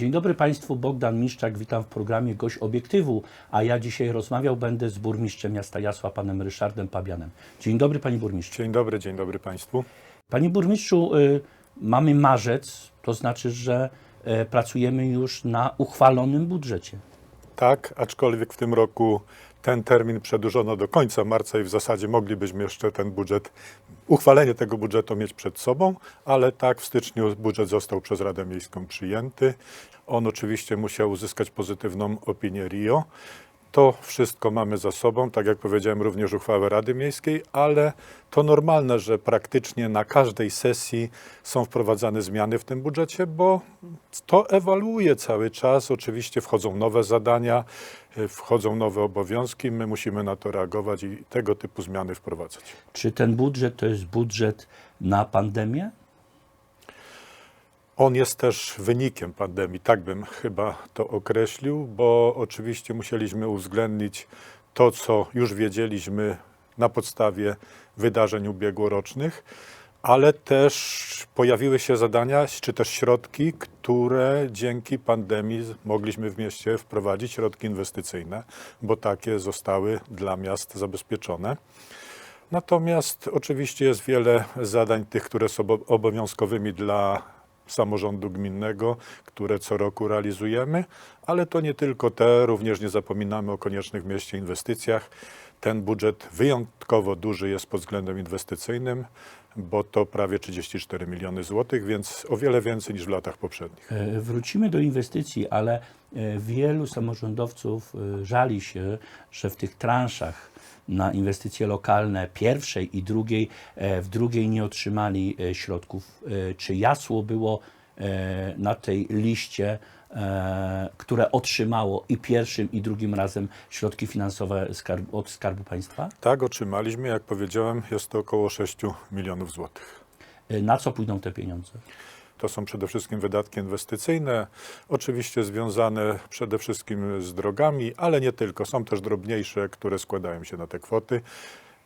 Dzień dobry Państwu, Bogdan Miszczak, witam w programie Gość Obiektywu, a ja dzisiaj rozmawiał będę z burmistrzem miasta Jasła, panem Ryszardem Pabianem. Dzień dobry Panie Burmistrzu. Dzień dobry, dzień dobry Państwu. Panie Burmistrzu, y, mamy marzec, to znaczy, że y, pracujemy już na uchwalonym budżecie. Tak, aczkolwiek w tym roku ten termin przedłużono do końca marca i w zasadzie moglibyśmy jeszcze ten budżet, uchwalenie tego budżetu mieć przed sobą, ale tak w styczniu budżet został przez Radę Miejską przyjęty. On oczywiście musiał uzyskać pozytywną opinię RIO. To wszystko mamy za sobą, tak jak powiedziałem, również uchwałę Rady Miejskiej, ale to normalne, że praktycznie na każdej sesji są wprowadzane zmiany w tym budżecie, bo to ewaluuje cały czas. Oczywiście wchodzą nowe zadania, y, wchodzą nowe obowiązki, my musimy na to reagować i tego typu zmiany wprowadzać. Czy ten budżet to jest budżet na pandemię? On jest też wynikiem pandemii, tak bym chyba to określił, bo oczywiście musieliśmy uwzględnić to, co już wiedzieliśmy na podstawie wydarzeń ubiegłorocznych, ale też pojawiły się zadania czy też środki, które dzięki pandemii mogliśmy w mieście wprowadzić, środki inwestycyjne, bo takie zostały dla miast zabezpieczone. Natomiast oczywiście jest wiele zadań tych, które są obo- obowiązkowymi dla samorządu gminnego, które co roku realizujemy, ale to nie tylko te, również nie zapominamy o koniecznych w mieście inwestycjach. Ten budżet wyjątkowo duży jest pod względem inwestycyjnym, bo to prawie 34 miliony złotych, więc o wiele więcej niż w latach poprzednich. E, Wrócimy do inwestycji, ale e, wielu samorządowców e, żali się, że w tych transzach na inwestycje lokalne pierwszej i drugiej, w drugiej nie otrzymali środków. Czy Jasło było na tej liście, które otrzymało i pierwszym i drugim razem środki finansowe od Skarbu Państwa? Tak, otrzymaliśmy, jak powiedziałem, jest to około 6 milionów złotych. E, Na co pójdą te pieniądze? To są przede wszystkim wydatki inwestycyjne, oczywiście związane przede wszystkim z drogami, ale nie tylko. Są też drobniejsze, które składają się na te kwoty.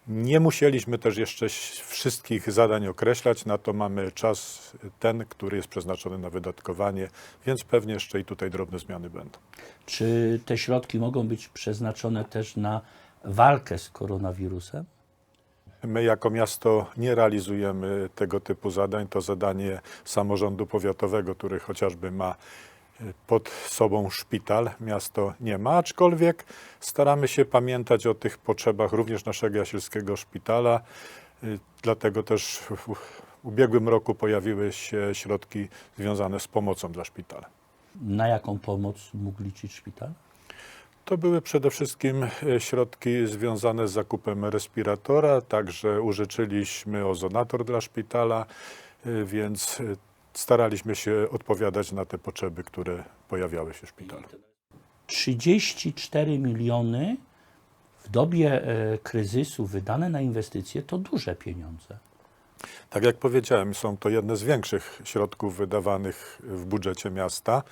Nie musieliśmy też jeszcze wszystkich zadań określać, na to mamy czas ten, który jest przeznaczony na wydatkowanie, więc pewnie jeszcze i tutaj drobne zmiany będą. Czy te środki mogą być przeznaczone też na walkę z koronawirusem? My jako miasto nie realizujemy tego typu zadań. To zadanie samorządu powiatowego, który chociażby ma pod sobą szpital. Miasto nie ma, aczkolwiek staramy się pamiętać o tych potrzebach również naszego jasielskiego szpitala. Y, Dlatego też w ubiegłym roku pojawiły się środki związane z pomocą dla szpitala. Na jaką pomoc mógł liczyć szpital? To były przede wszystkim e, środki związane z zakupem respiratora, także użyczyliśmy ozonator dla szpitala, e, więc staraliśmy się odpowiadać na te potrzeby, które pojawiały się w szpitalu. 34 miliony w dobie e, kryzysu wydane na inwestycje to duże pieniądze. Tak jak powiedziałem, są to jedne z większych środków wydawanych w budżecie miasta.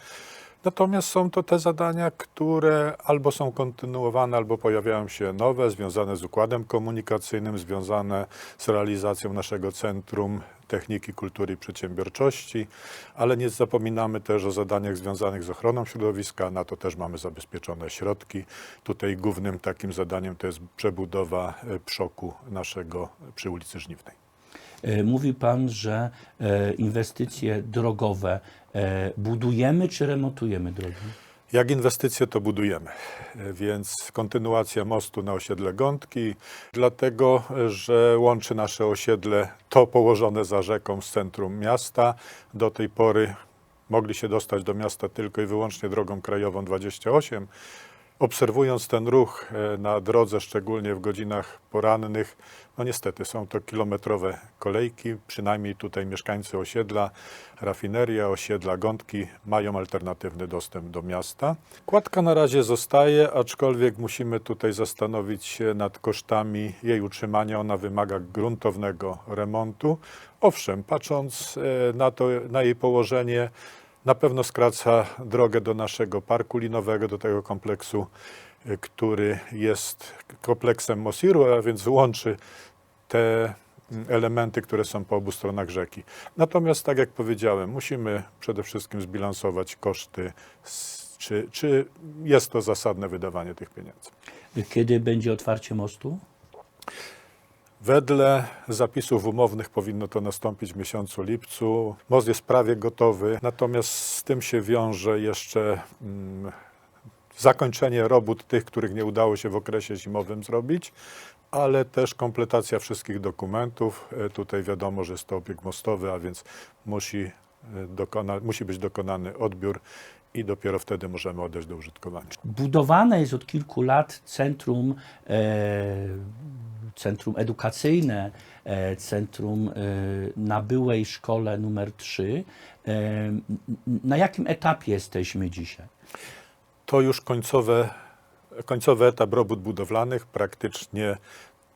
Natomiast są to te zadania, które albo są kontynuowane, albo pojawiają się nowe, związane z układem komunikacyjnym, związane z realizacją naszego Centrum Techniki, Kultury i Przedsiębiorczości, ale nie zapominamy też o zadaniach związanych z ochroną środowiska, na to też mamy zabezpieczone środki. Tutaj głównym takim zadaniem to jest przebudowa e, przoku naszego przy ulicy Żniwnej. E, Mówi Pan, że e, inwestycje drogowe budujemy czy remontujemy drogi? Jak inwestycje to budujemy, więc kontynuacja mostu na osiedle Gątki, dlatego że łączy nasze osiedle to położone za rzeką z centrum miasta. Do tej pory mogli się dostać do miasta tylko i wyłącznie drogą krajową 28. Obserwując ten ruch e, na drodze, szczególnie w godzinach porannych, no niestety są to kilometrowe kolejki, przynajmniej tutaj mieszkańcy osiedla, rafineria, osiedla Gątki mają alternatywny dostęp do miasta. Kładka na razie zostaje, aczkolwiek musimy tutaj zastanowić się nad kosztami jej utrzymania. Ona wymaga gruntownego remontu. Owszem, patrząc e, na, to, na jej położenie, na pewno skraca drogę do naszego parku linowego, do tego kompleksu, y, który jest kompleksem Mosiru, a więc łączy te mm, elementy, które są po obu stronach rzeki. Natomiast, tak jak powiedziałem, musimy przede wszystkim zbilansować koszty, czy, czy jest to zasadne wydawanie tych pieniędzy. Kiedy będzie otwarcie mostu? Wedle zapisów umownych powinno to nastąpić w miesiącu lipcu. Most jest prawie gotowy, natomiast z tym się wiąże jeszcze mm, zakończenie robót tych, których nie udało się w okresie zimowym zrobić, ale też kompletacja wszystkich dokumentów. E, Tutaj wiadomo, że jest to obiekt mostowy, a więc musi, e, dokona, musi być dokonany odbiór i dopiero wtedy możemy oddać do użytkowania. Budowane jest od kilku lat centrum, e, centrum edukacyjne, e, centrum e, na byłej szkole numer 3. E, na jakim etapie jesteśmy dzisiaj? To już końcowe, końcowy etap robót budowlanych. Praktycznie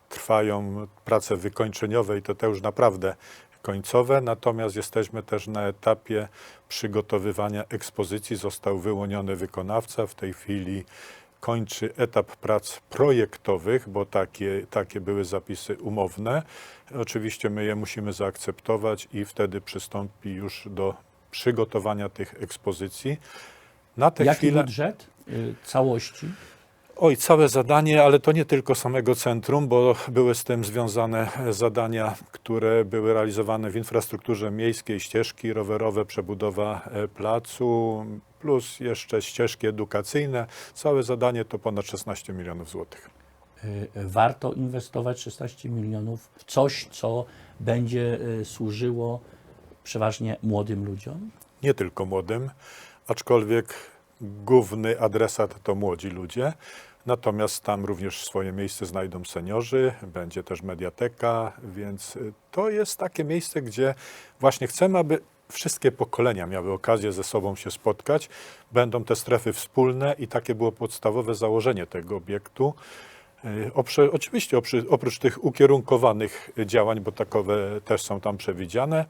trwają prace wykończeniowe i to te już naprawdę końcowe. Natomiast jesteśmy też na etapie przygotowywania ekspozycji. Został wyłoniony wykonawca. W tej chwili kończy etap prac projektowych, bo takie, takie były zapisy umowne. Oczywiście my je musimy zaakceptować i wtedy przystąpi już do przygotowania tych ekspozycji. Na tę Jaki chwilę. budżet y, całości? Oj, całe zadanie, ale to nie tylko samego centrum, bo były z tym związane zadania, które były realizowane w infrastrukturze miejskiej, ścieżki rowerowe, przebudowa e, placu, plus jeszcze ścieżki edukacyjne. Całe zadanie to ponad 16 milionów złotych. Y, Warto inwestować 16 milionów w coś, co będzie y, służyło przeważnie młodym ludziom? Nie tylko młodym, aczkolwiek główny adresat to młodzi ludzie. Natomiast tam również swoje miejsce znajdą seniorzy, będzie też mediateka, więc y, to jest takie miejsce, gdzie właśnie chcemy, aby wszystkie pokolenia miały okazję ze sobą się spotkać. Będą te strefy wspólne i takie było podstawowe założenie tego obiektu. Y, Oprze, oczywiście oprócz tych ukierunkowanych działań, bo takowe też są tam przewidziane,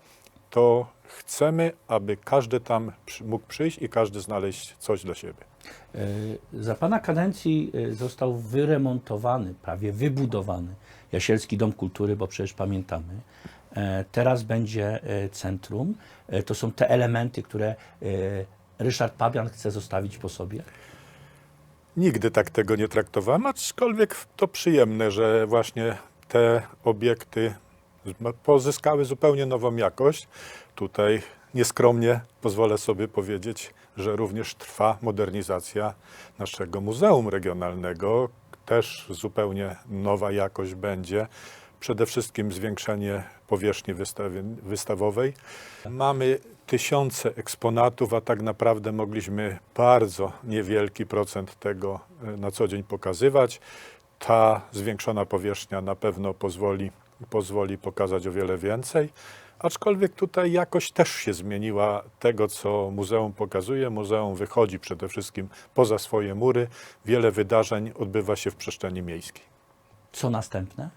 to chcemy, aby każdy tam mógł przyjść i każdy znaleźć coś dla siebie. Y, Za pana kadencji y, został wyremontowany, prawie wybudowany Jasielski Dom Kultury, bo przecież pamiętamy. E, Teraz będzie e, centrum. E, To są te elementy, które e, Ryszard Pabian chce zostawić po sobie. Nigdy tak tego nie traktowałem, aczkolwiek to przyjemne, że właśnie te obiekty pozyskały zupełnie nową jakość. Tutaj nieskromnie pozwolę sobie powiedzieć, że również trwa modernizacja naszego Muzeum Regionalnego. Też zupełnie nowa jakość będzie. Przede wszystkim zwiększenie powierzchni wystawowej. Mamy tysiące eksponatów, a tak naprawdę mogliśmy bardzo niewielki procent tego e, na co dzień pokazywać. Ta zwiększona powierzchnia na pewno pozwoli, pozwoli pokazać o wiele więcej. Aczkolwiek tutaj jakość też się zmieniła tego, co muzeum pokazuje. Muzeum wychodzi przede wszystkim poza swoje mury. Wiele wydarzeń odbywa się w przestrzeni miejskiej. Co następne?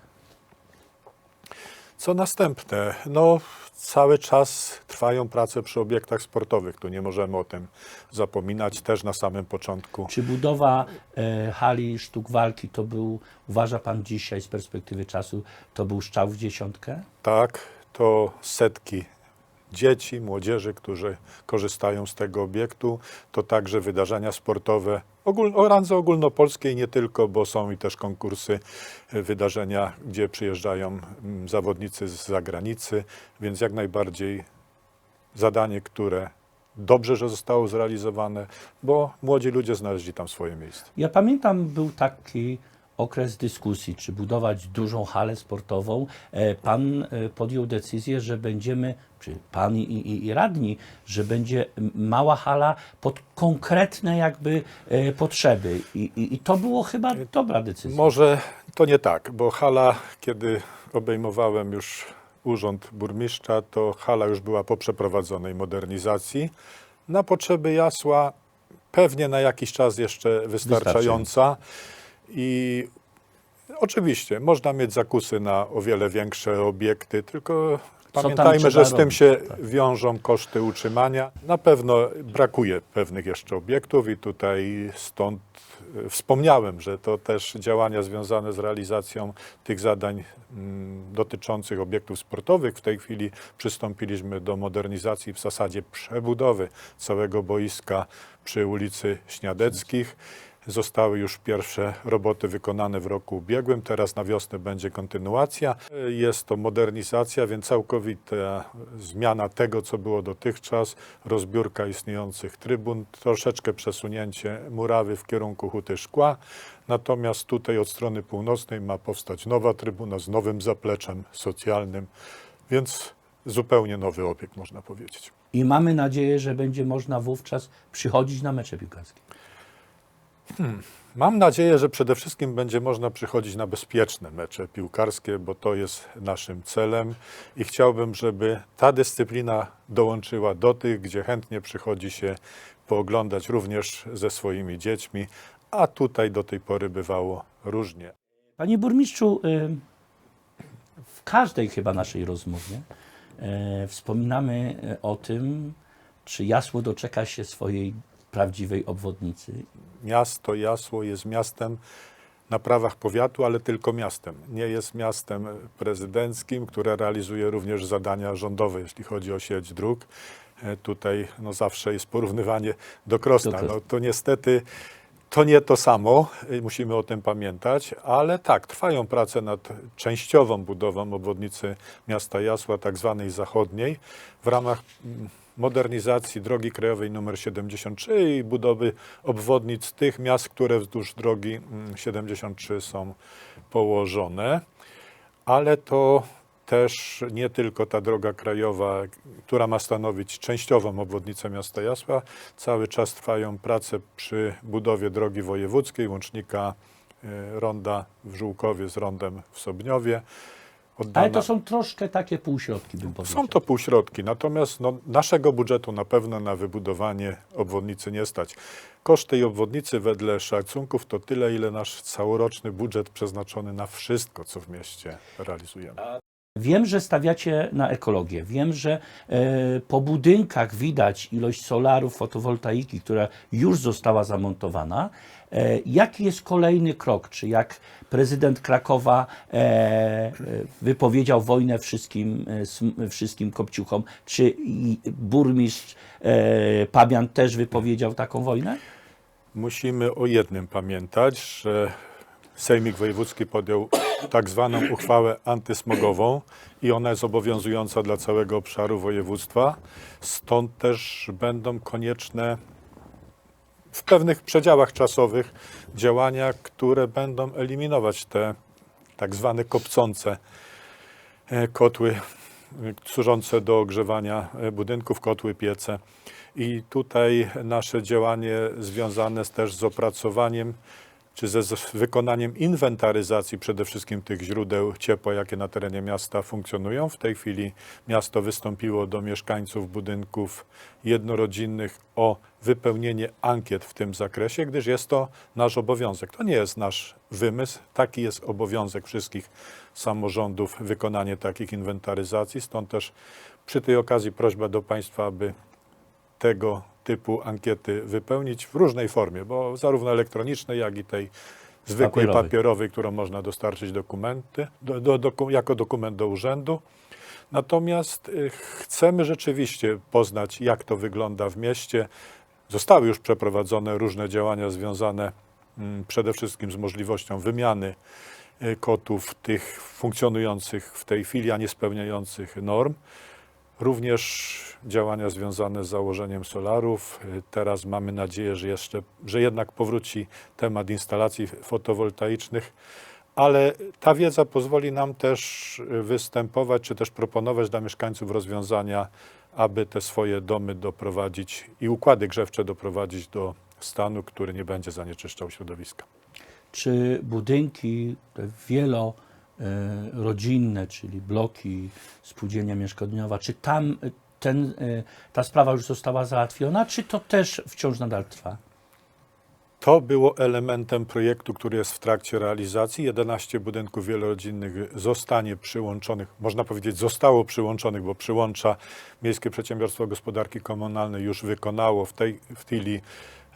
Co następne? No, cały czas trwają prace przy obiektach sportowych. Tu nie możemy o tym zapominać. Też na samym początku. Czy budowa e, hali sztuk walki to był, uważa pan dzisiaj z perspektywy czasu, to był strzał w dziesiątkę? Tak, to setki dzieci, młodzieży, którzy korzystają z tego obiektu. To także wydarzenia sportowe o randze ogólnopolskiej, nie tylko, bo są i też konkursy, e, wydarzenia, gdzie przyjeżdżają zawodnicy z zagranicy, więc jak najbardziej zadanie, które dobrze, że zostało zrealizowane, bo młodzi ludzie znaleźli tam swoje miejsce. Ja pamiętam, był taki okres dyskusji, czy budować dużą halę sportową. E, Pan e, podjął decyzję, że będziemy, czy pan i, i, i radni, że będzie mała hala pod konkretne jakby e, potrzeby. I, i, I to było chyba dobra decyzja. Może to nie tak, bo hala, kiedy obejmowałem już urząd burmistrza, to hala już była po przeprowadzonej modernizacji. Na potrzeby jasła pewnie na jakiś czas jeszcze wystarczająca. I oczywiście można mieć zakusy na o wiele większe obiekty, tylko pamiętajmy, że z tym robić, się tak. wiążą koszty utrzymania. Na pewno brakuje pewnych jeszcze obiektów i tutaj stąd e, wspomniałem, że to też działania związane z realizacją tych zadań mm, dotyczących obiektów sportowych. W tej chwili przystąpiliśmy do modernizacji, w zasadzie przebudowy całego boiska przy ulicy Śniadeckich. Zostały już pierwsze roboty wykonane w roku ubiegłym, teraz na wiosnę będzie kontynuacja. Jest to modernizacja, więc całkowita zmiana tego, co było dotychczas, rozbiórka istniejących trybun, troszeczkę przesunięcie murawy w kierunku huty szkła. Natomiast tutaj od strony północnej ma powstać nowa trybuna z nowym zapleczem socjalnym, więc zupełnie nowy obiekt, można powiedzieć. I mamy nadzieję, że będzie można wówczas przychodzić na mecze piłkarskie. Mam nadzieję, że przede wszystkim będzie można przychodzić na bezpieczne mecze piłkarskie, bo to jest naszym celem i chciałbym, żeby ta dyscyplina dołączyła do tych, gdzie chętnie przychodzi się pooglądać również ze swoimi dziećmi, a tutaj do tej pory bywało różnie. Panie burmistrzu, y, w każdej chyba naszej rozmowie y, wspominamy o tym, czy Jasło doczeka się swojej prawdziwej obwodnicy. Miasto Jasło jest miastem na prawach powiatu, ale tylko miastem. Nie jest miastem prezydenckim, które realizuje również zadania rządowe, jeśli chodzi o sieć dróg. E, Tutaj no, zawsze jest porównywanie do Krosna. No, to niestety to nie to samo, y, musimy o tym pamiętać, ale tak, trwają prace nad częściową budową obwodnicy miasta Jasła, tak zwanej zachodniej, w ramach mm, modernizacji drogi krajowej nr 73 i budowy obwodnic tych miast, które wzdłuż drogi mm, 73 są położone. Ale to też nie tylko ta droga krajowa, która ma stanowić częściową obwodnicę miasta Jasła. Cały czas trwają prace przy budowie drogi wojewódzkiej, łącznika e, ronda w Żółkowie z rondem w Sobniowie. Oddana- Ale to są troszkę takie półśrodki, bym powiedział. są to półśrodki, natomiast no, naszego budżetu na pewno na wybudowanie obwodnicy nie stać. Koszt tej obwodnicy wedle szacunków to tyle, ile nasz całoroczny budżet przeznaczony na wszystko, co w mieście realizujemy. Wiem, że stawiacie na ekologię. Wiem, że e, po budynkach widać ilość solarów, fotowoltaiki, która już została zamontowana. E, jaki jest kolejny krok? Czy jak prezydent Krakowa e, e, wypowiedział wojnę wszystkim, wszystkim kopciuchom, czy burmistrz Pabian też wypowiedział taką wojnę? Musimy o jednym pamiętać, że Sejmik Wojewódzki podjął tak zwaną uchwałę antysmogową i ona jest obowiązująca dla całego obszaru województwa. Stąd też będą konieczne w pewnych przedziałach czasowych działania, które będą eliminować te tak zwane kopcące e, kotły e, służące do ogrzewania e, budynków, kotły, piece. I tutaj nasze działanie związane jest też z opracowaniem czy ze wykonaniem inwentaryzacji przede wszystkim tych źródeł ciepła, jakie na terenie miasta funkcjonują. W tej chwili miasto wystąpiło do mieszkańców budynków jednorodzinnych o wypełnienie ankiet w tym zakresie, gdyż jest to nasz obowiązek. To nie jest nasz wymysł, taki jest obowiązek wszystkich samorządów wykonanie takich inwentaryzacji. Stąd też przy tej okazji prośba do Państwa, aby tego typu ankiety wypełnić w różnej formie, bo zarówno elektronicznej, jak i tej zwykłej Papierowej. papierowej, którą można dostarczyć dokumenty, do, do, doku, jako dokument do urzędu. Natomiast y, chcemy rzeczywiście poznać, jak to wygląda w mieście. Zostały już przeprowadzone różne działania związane mm, przede wszystkim z możliwością wymiany y, kotów, tych funkcjonujących w tej chwili, a nie spełniających norm. Również działania związane z założeniem solarów. Y, Teraz mamy nadzieję, że, jeszcze, że jednak powróci temat instalacji fotowoltaicznych, ale ta wiedza pozwoli nam też y, występować, czy też proponować dla mieszkańców rozwiązania, aby te swoje domy doprowadzić i układy grzewcze doprowadzić do stanu, który nie będzie zanieczyszczał środowiska. czy budynki te wielorodzinne, czyli bloki spółdzielnia mieszkaniowa, czy tam e, ten, e, ta sprawa już została załatwiona, czy to też wciąż nadal trwa? To było elementem projektu, który jest w trakcie realizacji. 11 budynków wielorodzinnych zostanie przyłączonych, można powiedzieć zostało przyłączonych, bo przyłącza Miejskie Przedsiębiorstwo Gospodarki Komunalnej już wykonało w tej chwili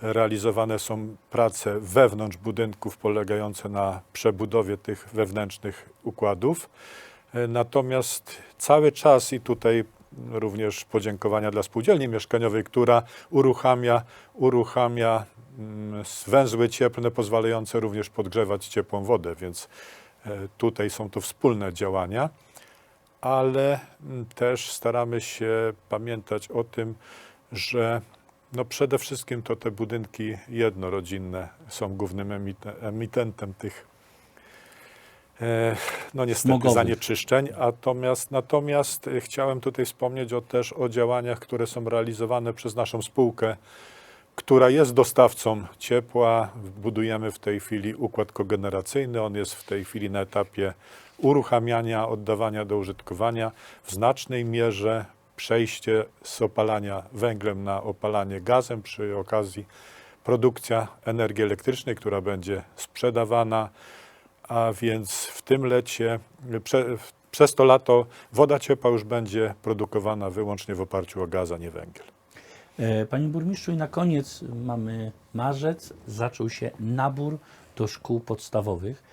realizowane są prace wewnątrz budynków polegające na przebudowie tych wewnętrznych układów. E, Natomiast cały czas i tutaj również podziękowania dla spółdzielni mieszkaniowej, która uruchamia, uruchamia mm, węzły cieplne pozwalające również podgrzewać ciepłą wodę, więc e, tutaj są to wspólne działania, ale mm, też staramy się pamiętać o tym, że no przede wszystkim to te budynki jednorodzinne są głównym emite- emitentem tych no niestety zanieczyszczeń. Natomiast, natomiast e, chciałem tutaj wspomnieć o, też o działaniach, które są realizowane przez naszą spółkę, która jest dostawcą ciepła. Budujemy w tej chwili układ kogeneracyjny. On jest w tej chwili na etapie uruchamiania, oddawania do użytkowania. W znacznej mierze przejście z opalania węglem na opalanie gazem przy okazji produkcja energii elektrycznej, która będzie sprzedawana, a więc w tym lecie, prze, przez to lato woda ciepła już będzie produkowana wyłącznie w oparciu o gaz, a nie węgiel. E, Panie burmistrzu, i na koniec mamy marzec, zaczął się nabór do szkół podstawowych.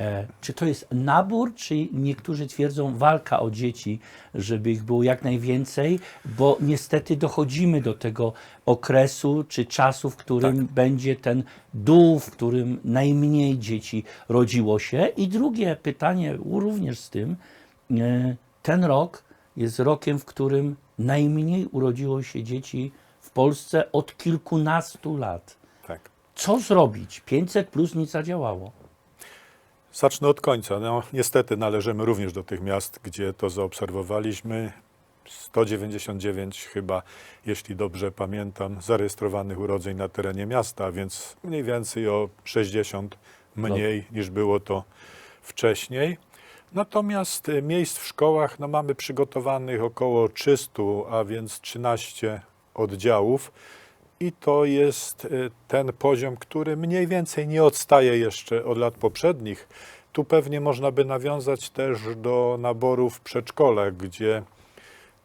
E, Czy to jest nabór, czy niektórzy twierdzą walka o dzieci, żeby ich było jak najwięcej, bo niestety dochodzimy do tego okresu czy czasu, w którym będzie ten dół, w którym najmniej dzieci rodziło się. I drugie pytanie również z tym, e, ten rok jest rokiem, w którym najmniej urodziło się dzieci w Polsce od kilkunastu lat. Tak. Co zrobić? 500 plus nie zadziałało. Zacznę od końca. No, niestety należymy również do tych miast, gdzie to zaobserwowaliśmy. 199 chyba, jeśli dobrze pamiętam, zarejestrowanych urodzeń na terenie miasta, więc mniej więcej o 60 mniej niż było to wcześniej. Natomiast y, miejsc w szkołach no, mamy przygotowanych około 300, a więc 13 oddziałów. I to jest y, ten poziom, który mniej więcej nie odstaje jeszcze od lat poprzednich. Tu pewnie można by nawiązać też do naboru w przedszkole, gdzie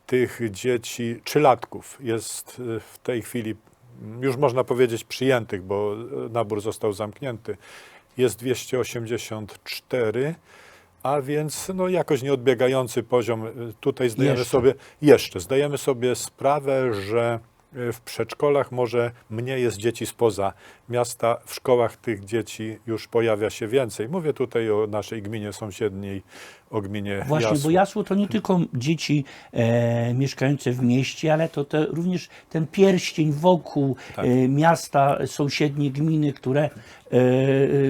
tych dzieci, trzylatków jest y, w tej chwili, już można powiedzieć przyjętych, bo y, nabór został zamknięty, jest 284, a więc no, jakoś nieodbiegający poziom. Tutaj zdajemy Jeszcze. sobie, jeszcze, zdajemy sobie sprawę, że w przedszkolach może mniej jest dzieci spoza miasta, w szkołach tych dzieci już pojawia się więcej. Mówię tutaj o naszej gminie sąsiedniej, o gminie Właśnie, Jasło. bo jasło to nie tylko dzieci e, mieszkające w mieście, ale to te, również ten pierścień wokół Tak. e, miasta, sąsiednie gminy, które e,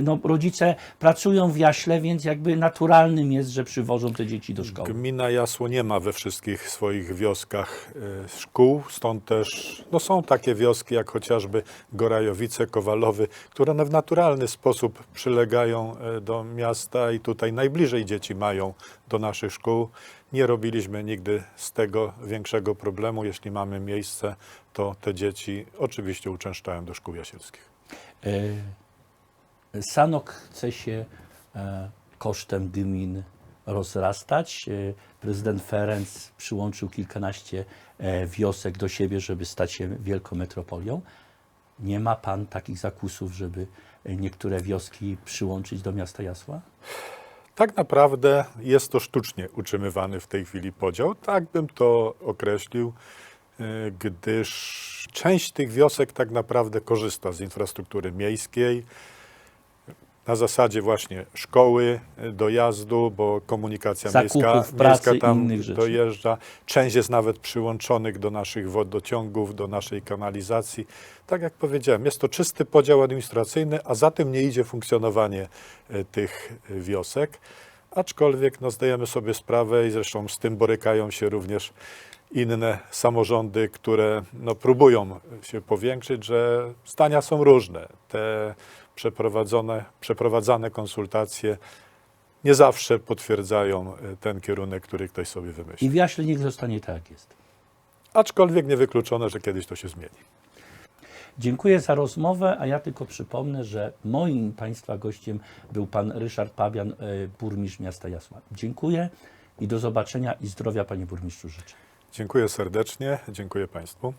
no, rodzice pracują w jaśle, więc jakby naturalnym jest, że przywożą te dzieci do szkoły. Gmina Jasło nie ma we wszystkich swoich wioskach e, szkół, stąd też no są takie wioski jak chociażby Gorajowice, Kowalowy, które no w naturalny sposób przylegają e, do miasta i tutaj najbliżej dzieci mają do naszych szkół. Nie robiliśmy nigdy z tego większego problemu. Jeśli mamy miejsce, to te dzieci oczywiście uczęszczają do szkół jasielskich. E, Sanok chce się e, kosztem gmin rozrastać. E, Prezydent Ferenc przyłączył kilkanaście e, wiosek do siebie, żeby stać się wielką metropolią. Nie ma pan takich zakusów, żeby e, niektóre wioski przyłączyć do miasta Jasła? Tak naprawdę jest to sztucznie utrzymywany w tej chwili podział. Tak bym to określił, e, gdyż część tych wiosek tak naprawdę korzysta z infrastruktury miejskiej. Na zasadzie właśnie szkoły, e, dojazdu, bo komunikacja Zakupów, miejska, pracy miejska tam dojeżdża. Część jest nawet przyłączonych do naszych wodociągów, do naszej kanalizacji. Tak jak powiedziałem, jest to czysty podział administracyjny, a za tym nie idzie funkcjonowanie e, tych e, wiosek. Aczkolwiek no, zdajemy sobie sprawę i zresztą z tym borykają się również inne samorządy, które no, próbują się powiększyć, że zdania są różne. Te przeprowadzone, przeprowadzane konsultacje nie zawsze potwierdzają e, ten kierunek, który ktoś sobie I wymyślił. w Jaśle niech zostanie tak jest. Aczkolwiek niewykluczone, że kiedyś to się zmieni. Dziękuję za rozmowę, a ja tylko przypomnę, że moim Państwa gościem był Pan Ryszard Pabian, e, burmistrz miasta Jasła. Dziękuję i do zobaczenia i zdrowia Panie Burmistrzu życzę. Dziękuję serdecznie, dziękuję Państwu.